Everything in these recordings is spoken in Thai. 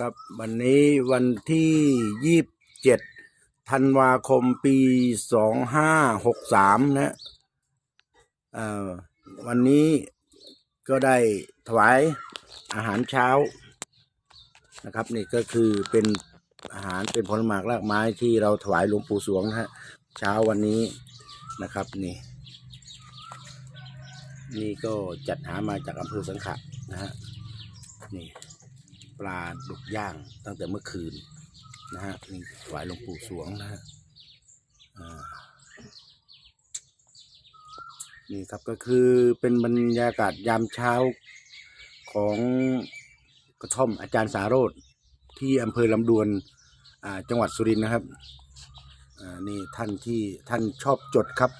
ครับวันนี้วันที่ยี่สิบเจ็ดธันวาคมปีสองห้าหกสามนะวันนี้ก็ได้ถวายอาหารเช้านะครับนี่ก็คือเป็นอาหารเป็นผลไม้รากไม้ที่เราถวายหลวงปู่สวงนะฮะเช้าวันนี้นะครับนี่นี่ก็จัดหามาจากอำเภอสังขะนะฮะนี่ ปลาดุกย่างตั้งแต่เมื่อคืนนะฮะนี่ถวายหลวงปู่สวงนะฮะนี่ครับก็คือเป็นบรรยากาศยามเช้าของกระท่อมอาจารย์สาโรธที่อำเภอลำดวนจังหวัดสุรินทร์นะครับนี่ท่านที่ท่านชอบจดครับ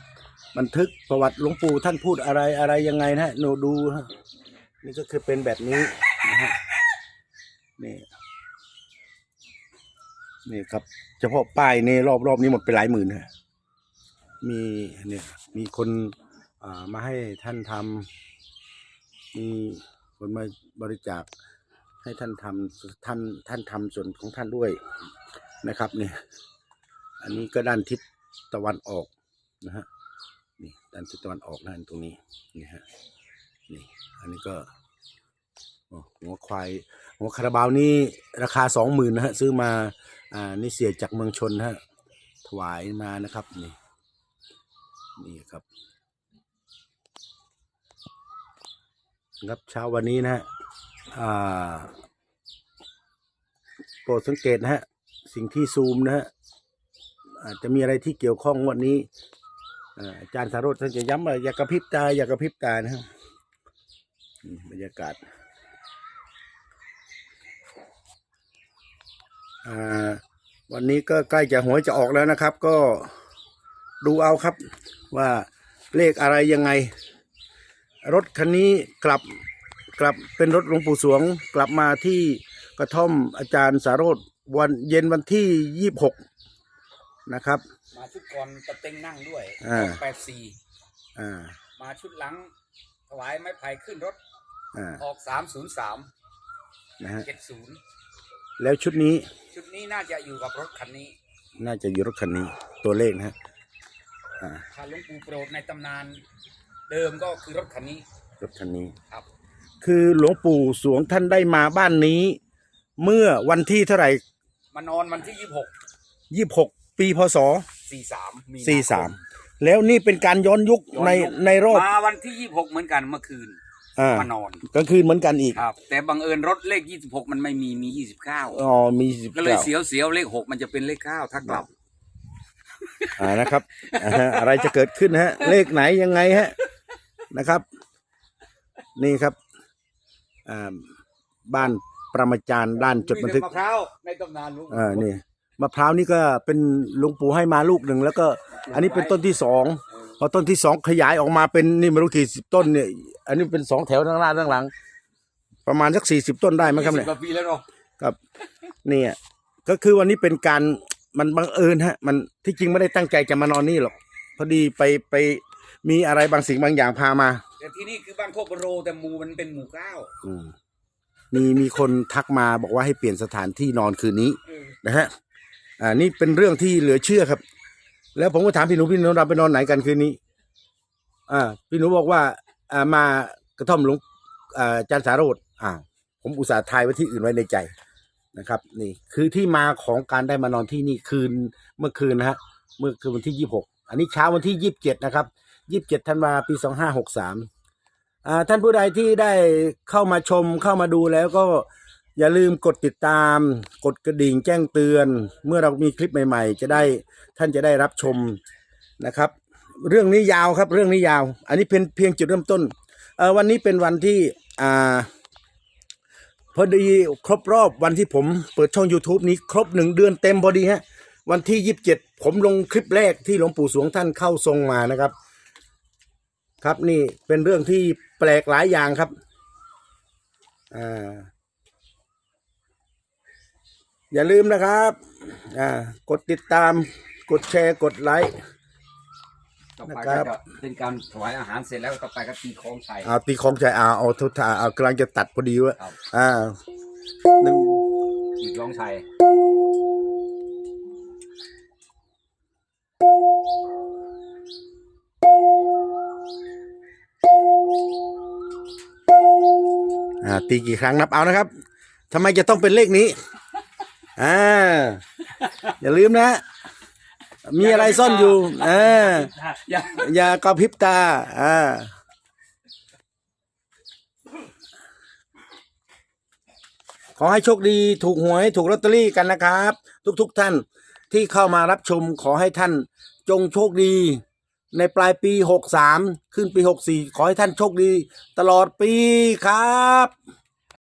บันทึกประวัติหลวงปู่ท่านพูดอะไรอะไรยังไงนะฮะหนูดูฮะนี่ก็คือเป็นแบบนี้นะฮะ นี่นี่ครับ เฉพาะป้ายในรอบรอบนี้หมดไปหลายหมื่นฮะมีเนี่ยมีคนมาให้ท่านทำมีคนมาบริจาคให้ท่านทำท่านท่านทำส่วนของท่านด้วยนะครับเนี่ยอันนี้ก็ด้านทิศตะวันออกนะฮะนี่ด้านทิศตะวันออกด้านตรงนี้นี่ฮะนี่อันนี้ก็หัวควายหัวคาราบาวนี่ราคาสองหมื่นนะฮะซื้อมาอ่านี่เสียจากเมืองชนฮะถวายมานะครับนี่นี่ครับครับเช้าวันนี้นะฮะอ่าโปรดสังเกตนะฮะสิ่งที่ซูมนะฮะอาจจะมีอะไรที่เกี่ยวข้องงวันนี้อ่าจารย์สารสท่านจะย้ำว่าอย่ากระพริบตาอย่ากระพริบตานะครับบรรยากาศ อ่า วันนี้ก็ใกล้จะหวยจะออกแล้วนะครับ ก็ดูเอาครับว่าเลขอะไรยังไง รถคันนี้กลับกลับเป็นรถหลวงปู่สวง กลับมาที่กระท่อมอาจารย์สารสวันเย็นวันที่ยี่บหกนะครับ มาชุดก่อนตะเต็งนั่งด้วยอ่า แปดสี่อ่ามาชุดหลัง ถวายไม้ไผ่ขึ้นรถ อ่าออกสามศูนย์สามนะฮะเจ็ดศูนย์แล้วชุดนี้ชุด นี้น่าจะอยู่กับรถคันนี้ น่าจะอยู่รถคันนี้ ตัวเลขนะฮะอ่าถ้าหลวงปู่โปรดในตำนานเดิมก็คือรถคันนี้ รถคันนี้ ครับ คือหลวงปู่สวงท่านได้มาบ้านนี้ เมื่อวันที่เท่าไหร่มานอนวันที่ยี่หกยี่หกปีพศสี่สามมีสี่สามแล้วนี่เป็นการย้อนยุคในในรอบมาวันที่ยี่หกเหมือนกันเมื่อคืน อ่ามานอนกลางคืนเหมือนกันอีก ครับ แต่บังเอิญรถเลขยี่สิบหกมันไม่มีมียี่สิบเก้าอ๋อ มีสิบก็เลยเก้าเสียวเสียวๆเลขหกมันจะเป็นเลขเก้าถ้ากลับอ่านะครับอ่าฮะอะไรจะเกิดขึ้นฮะ เลขไหนยังไงฮะนะครับ นี่ครับอ่าบ้านประมาจารย์ด้านจดบันทึก มีแต่มะพร้าวในตำนานหลุงอ่านี่มะพร้าวนี่ก็เป็นหลวงปู่ให้มาลูกหนึ่งแล้วก็ อันนี้เป็นต้นที่สอง พอต้นที่สองขยายออกมาเป็นนี่ไม่รู้กี่สิบต้นเนี่ย อันนี้เป็นสองแถวทั้งหน้าทั้งหลัง ประมาณสักสี่สิบต้นได้ไหมครับเนี่ยยี่สิกว่าปีแล้วเนาะครับ เนี่ยก็คือวันนี้เป็นการมันบังเอิญฮะ มันที่จริงไม่ได้ตั้งใจจะมานอนนี่หรอกพอดีไปไปมีอะไรบางสิ่งบางอย่างพามาแต่ที่นี่คือบ้านโคกโรแต่หมู่มันเป็นหมู่เก้าอืมมีมีคนทักมาบอกว่าให้เปลี่ยนสถานที่นอนคืนนี้เออนะฮะอ่านี่เป็นเรื่องที่เหลือเชื่อครับ แล้วผมก็ถามพี่หนูพี่หนูเราไปนอนไหนกันคืนนี้ อ่า พี่หนูบอกว่า อ่ามากระท่อมหลวงอ่าจารย์สารโรดอ่า ผมอุตส่าห์ทายไว้ที่อื่นไว้ในใจนะครับ นี่ คือที่มาของการได้มานอนที่นี่คืนเมื่อคืนนะฮะเมื่อคืนวันที่ยี่หกอันนี้เช้าวันที่ยี่สิบเจ็ดนะครับยี่สิบเจ็ดธันวาปีสองห้าหกสามอ่าท่านผู้ใดที่ได้เข้ามาชมเข้ามาดูแล้วก็ อย่าลืมกดติดตาม กดกระดิ่งแจ้งเตือน เมื่อเรามีคลิปใหม่ ๆ จะได้ท่านจะได้รับชมนะครับ เรื่องนี้ยาวครับ เรื่องนี้ยาว อันนี้เป็นเพียงจุดเริ่มต้นเออวันนี้เป็นวันที่อ่าพอดีครบรอบวันที่ผมเปิดช่อง YouTube นี้ครบหนึ่งเดือนเต็มพอดีฮะวันที่ยี่สิบเจ็ดผมลงคลิปแรกที่หลวงปู่สวงท่านเข้าทรงมานะครับ ครับนี่เป็นเรื่องที่แปลกหลายอย่างครับอ่า อย่าลืมนะครับอ่ากดติดตามกดแชร์กดไลค์ ต่อไปนะครับก็จะเป็นการถวายอาหารเสร็จแล้วต่อไปก็ตีของใส่ เอาตีของใจเอาเอาทุกทาเอากำลังจะตัดพอดีว่าครับ อ่าหนึ่งอีกร้องชัยอ่าตีกี่ครั้งนับเอานะครับทำไมจะต้องเป็นเลขนี้ อ่าอย่าลืมนะ มีอะไรซ่อนอยู่อ่าอย่าอย่ากระพริบตาอ่าขอให้โชคดีถูกหวยถูกลอตเตอรี่กันนะครับ ทุกๆทท่านที่เข้ามารับชมขอให้ท่านจงโชคดี ในปลายปี 63 ขึ้นปี 64 ขอให้ท่านโชคดีตลอดปีครับ